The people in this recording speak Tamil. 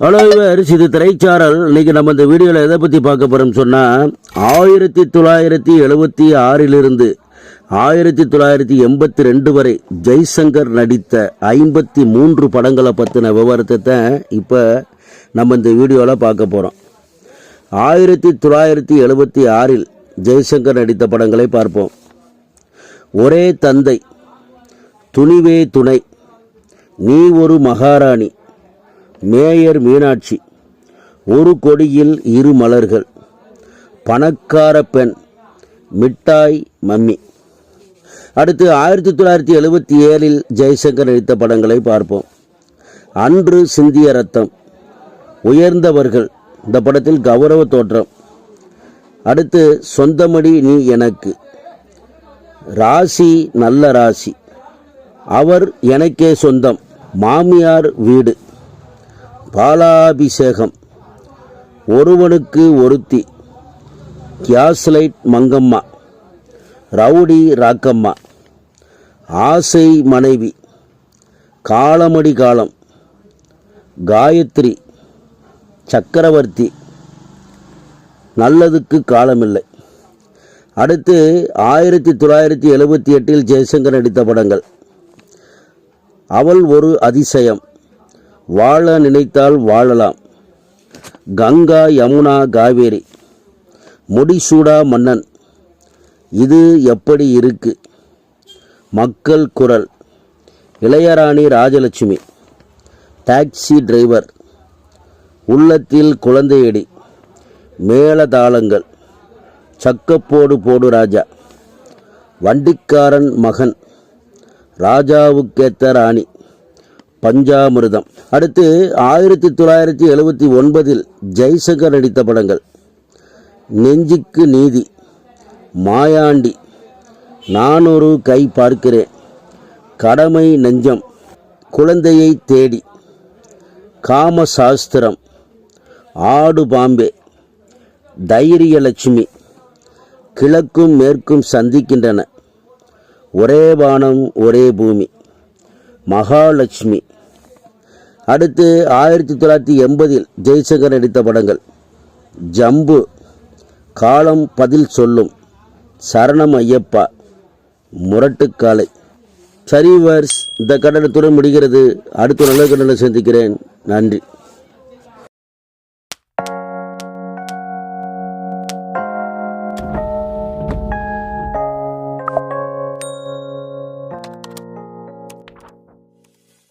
ஹலோ இவர்ஸ் இது திரைச்சாரல். இன்னைக்கு நம்ம இந்த வீடியோவில் எதை பற்றி பார்க்க போகிறோம்னு சொன்னால் ஆயிரத்தி தொள்ளாயிரத்தி எழுபத்தி ஆறிலிருந்து ஆயிரத்தி தொள்ளாயிரத்தி எண்பத்தி ரெண்டு வரை ஜெய்சங்கர் நடித்த ஐம்பத்தி மூன்று படங்களை பற்றின விவரத்தை தான் இப்போ நம்ம இந்த வீடியோவில் பார்க்க போகிறோம் ஆயிரத்தி தொள்ளாயிரத்தி எழுபத்தி ஆறில் ஜெய்சங்கர் நடித்த படங்களை பார்ப்போம். ஒரே தந்தை துணிவே துணை நீ ஒரு மகாராணி மேயர் மீனாட்சி ஒரு கொடியில் இரு மலர்கள் பணக்கார பெண் மிட்டாய் மம்மி. அடுத்து ஆயிரத்தி தொள்ளாயிரத்தி எழுபத்தி ஏழில் ஜெய்சங்கர் நடித்த படங்களை பார்ப்போம். அன்று சிந்திய ரத்தம் உயர்ந்தவர்கள் இந்த படத்தில் கௌரவ தோற்றம். அடுத்து சொந்தமடி நீ எனக்கு ராசி நல்ல ராசி அவர் எனக்கே சொந்தம் மாமியார் வீடு. பாலாபிஷேகம். ஒருவனுக்கு ஒருத்தி. கியாஸ்லைட் மங்கம்மா. ரவுடி ராக்கம்மா. ஆசை மனைவி. காலமடி காலம். காயத்ரி. சக்கரவர்த்தி. நல்லதுக்கு காலமில்லை. அடுத்து ஆயிரத்தி தொள்ளாயிரத்தி எழுபத்தி எட்டில் ஜெயசங்கர் நடித்த படங்கள். அவள் ஒரு அதிசயம். வாழ நினைத்தால் வாழலாம். கங்கா யமுனா காவேரி. முடிசூடா மன்னன். இது எப்படி இருக்கு? மக்கள் குரல். இளையராணி ராஜலட்சுமி. Taxi driver. உள்ளத்தில் குழந்தையடி. மேளதாளங்கள் சக்கப்போடு போடு ராஜா. வண்டிக்காரன் மகன். ராஜாவுக்கேத்த ராணி. பஞ்சாமிருதம். அடுத்து ஆயிரத்தி தொள்ளாயிரத்தி எழுபத்தி ஒன்பதில் ஜெய்சங்கர் நடித்த படங்கள். நெஞ்சுக்கு நீதி மாயாண்டி நான் ஒரு கை பார்க்கிறேன் கடமை நெஞ்சம் குழந்தையை தேடி காமசாஸ்திரம் ஆடு பாம்பே தைரியலட்சுமி கிழக்கும் மேற்கும் சந்திக்கின்றன. ஒரே வானம் ஒரே பூமி மகாலட்சுமி. அடுத்து ஆயிரத்தி தொள்ளாயிரத்தி எண்பதில் ஜெய்சங்கர் நடித்த படங்கள். ஜம்பு காலம் பதில் சொல்லும் சரணம் ஐயப்பா முரட்டுக்காலை. சரிவர்ஸ் இந்த கட்டணத்துடன் முடிகிறது. அடுத்த நல்ல கட்டணம் சந்திக்கிறேன். நன்றி.